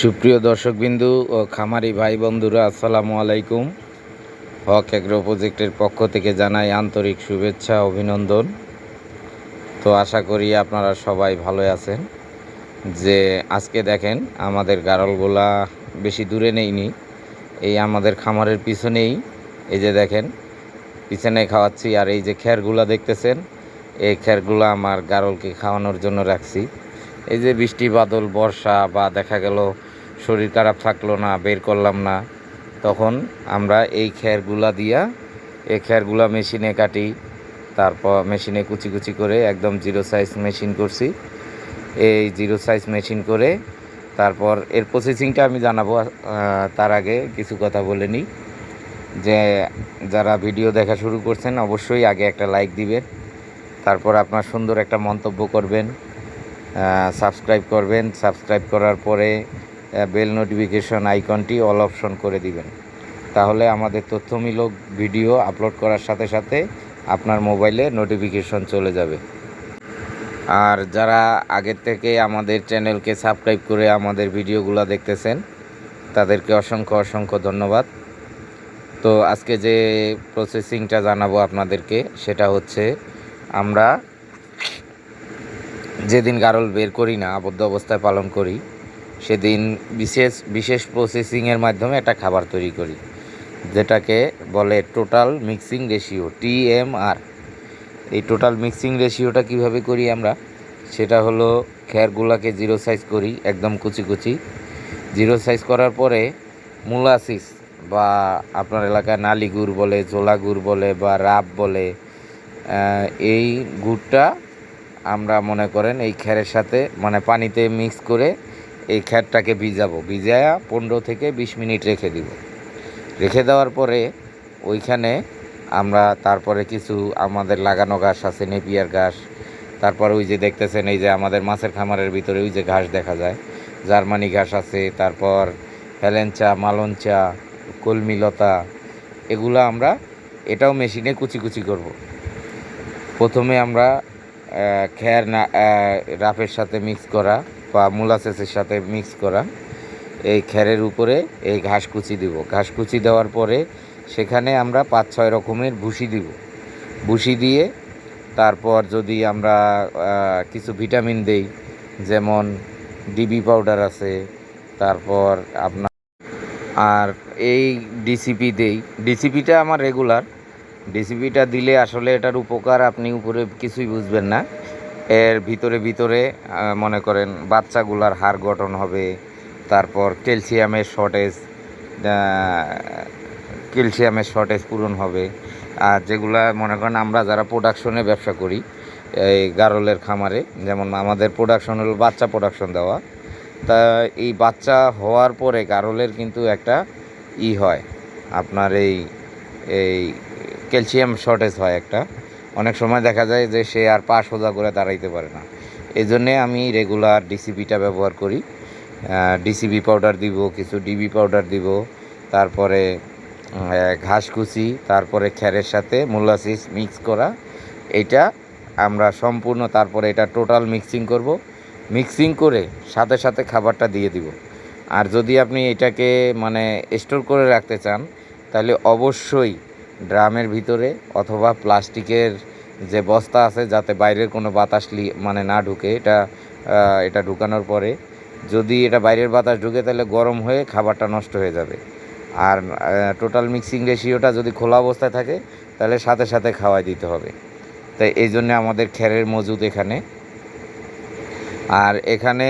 সুপ্রিয় দর্শকবিন্দু ও খামারি ভাই বন্ধুরা, আসসালামু আলাইকুম। হক এগ্রো প্রজেক্টের পক্ষ থেকে জানাই আন্তরিক শুভেচ্ছা, অভিনন্দন। তো আশা করি আপনারা সবাই ভালো আছেন। যে আজকে দেখেন, আমাদের গারলগুলা বেশি দূরে নেইনি এই আমাদের খামারের পিছনেই, এই যে দেখেন, পিছনে খাওয়াচ্ছি। আর এই যে খ্যারগুলা দেখতেছেন, এই খ্যারগুলো আমার গারলকে খাওয়ানোর জন্য রাখছি। এই যে বৃষ্টি, বাদল, বর্ষা বা দেখা গেল শরীর খারাপ থাকল না, বের করলাম না, তখন আমরা এই খ্যারগুলা দিয়া, এই খ্যারগুলা মেশিনে কাটি, তারপর মেশিনে কুচি কুচি করে একদম জিরো সাইজ মেশিন করছি। এই জিরো সাইজ মেশিন করে তারপর এর প্রসেসিংটা আমি জানাব তার আগে কিছু কথা বলে নিই। যে যারা ভিডিও দেখা শুরু করছেন, অবশ্যই আগে একটা লাইক দিবেন, তারপর আপনার সুন্দর একটা মন্তব্য করবেন সাবস্ক্রাইব করবেন। সাবস্ক্রাইব করার পরে বেল নোটিফিকেশন আইকনটি অল অপশন করে দিবেন। তাহলে আমাদের তথ্যমূলক ভিডিও আপলোড করার সাথে সাথে আপনার মোবাইলে নোটিফিকেশন চলে যাবে। আর যারা আগের থেকে আমাদের চ্যানেলকে সাবস্ক্রাইব করে আমাদের ভিডিওগুলো দেখতেছেন, তাদেরকে অসংখ্য অসংখ্য ধন্যবাদ। তো আজকে যে প্রসেসিংটা জানাব আপনাদেরকে, সেটা হচ্ছে আমরা যেদিন গারল বের করি না, আবদ্ধ অবস্থায় পালন করি সেদিন বিশেষ বিশেষ প্রসেসিংয়ের মাধ্যমে একটা খাবার তৈরি করি, যেটাকে বলে টোটাল মিক্সিং রেশিও টিএমআর এই টোটাল মিক্সিং রেশিওটা কীভাবে করি আমরা? সেটা হলো খ্যারগুলাকে জিরো সাইজ করি, একদম কুচি কুচি। জিরো সাইজ করার পরে মুলাসিস বা আপনার এলাকায় নালি গুড় বলে জোলা গুড় বলে বা রাব বলে এই গুড়টা আমরা মনে করেন এই খ্যারের সাথে মানে পানিতে মিক্স করে এই খ্যারটাকে ভিজাবো। ভিজায়া পনেরো থেকে বিশ মিনিট রেখে দিব। রেখে দেওয়ার পরে ওইখানে আমরা তারপরে কিছু আমাদের লাগানো ঘাস আছে, নেপিয়ার ঘাস। তারপর ওই যে দেখতেছেন, এই যে আমাদের মাছের খামারের ভিতরে ওই যে ঘাস দেখা যায়। জার্মানি ঘাস আছে, তারপর হেলেঞ্চা, মালঞ্চা, কলমিলতা, এগুলো আমরা এটাও মেশিনে কুচি কুচি করব। প্রথমে আমরা খ্যার না রাফের সাথে মিক্স করা বা মূলা মুলাসেসের সাথে মিক্স করা। এই খ্যারের উপরে এই ঘাস কুচি দিব। ঘাস কুচি দেওয়ার পরে সেখানে আমরা পাঁচ ছয় রকমের ভুসি দিব। ভুসি দিয়ে তারপর যদি আমরা কিছু ভিটামিন দেই, যেমন ডিবি পাউডার আছে, তারপর আপনার আর এই ডিসিপি দেই। ডিসিপিটা আমার রেগুলার। ডিসিপিটা দিলে আসলে এটার উপকার আপনি উপরে কিছুই বুঝবেন না। এর ভিতরে ভিতরে মনে করেন বাচ্চাগুলার হাড় গঠন হবে, তারপর ক্যালসিয়ামের শর্টেজ ক্যালসিয়ামের শর্টেজ পূরণ হবে। আর যেগুলা মনে করেন আমরা যারা প্রোডাকশনে ব্যবসা করি, এই গারলের খামারে, যেমন আমাদের প্রোডাকশন হলো বাচ্চা প্রোডাকশন দেওয়া। তা এই বাচ্চা হওয়ার পরে গারলের কিন্তু একটা ই হয়, আপনার এই এই ক্যালসিয়াম শর্টেজ হয় একটা। অনেক সময় দেখা যায় যে সে আর পা সোজা করে দাঁড়াইতে পারে না। এই জন্যে আমি রেগুলার ডিসিপিটা ব্যবহার করি। ডিসিবি পাউডার দিব কিছু ডিবি পাউডার দিব তারপরে আহ, ঘাস কুচি তারপরে খ্যারের সাথে মোলাসিস মিক্স করা। এটা আমরা সম্পূর্ণ তারপরে এটা টোটাল মিক্সিং করব। মিক্সিং করে সাথে সাথে খাবারটা দিয়ে দিব। আর যদি আপনি এটাকে মানে স্টোর করে রাখতে চান তাহলে অবশ্যই ড্রামের ভিতরে অথবা প্লাস্টিকের যে বস্তা আছে যাতে বাইরের কোনো বাতাস মানে না ঢুকে, এটা এটা ঢুকানোর পরে যদি এটা বাইরের বাতাস ঢুকে তাহলে গরম হয়ে খাবারটা নষ্ট হয়ে যাবে। আর টোটাল মিক্সিং রেশিওটা যদি খোলা অবস্থায় থাকে তাহলে সাথে সাথে খাওয়াই দিতে হবে। তাই এই জন্য আমাদের খ্যারের মজুদ এখানে। আর এখানে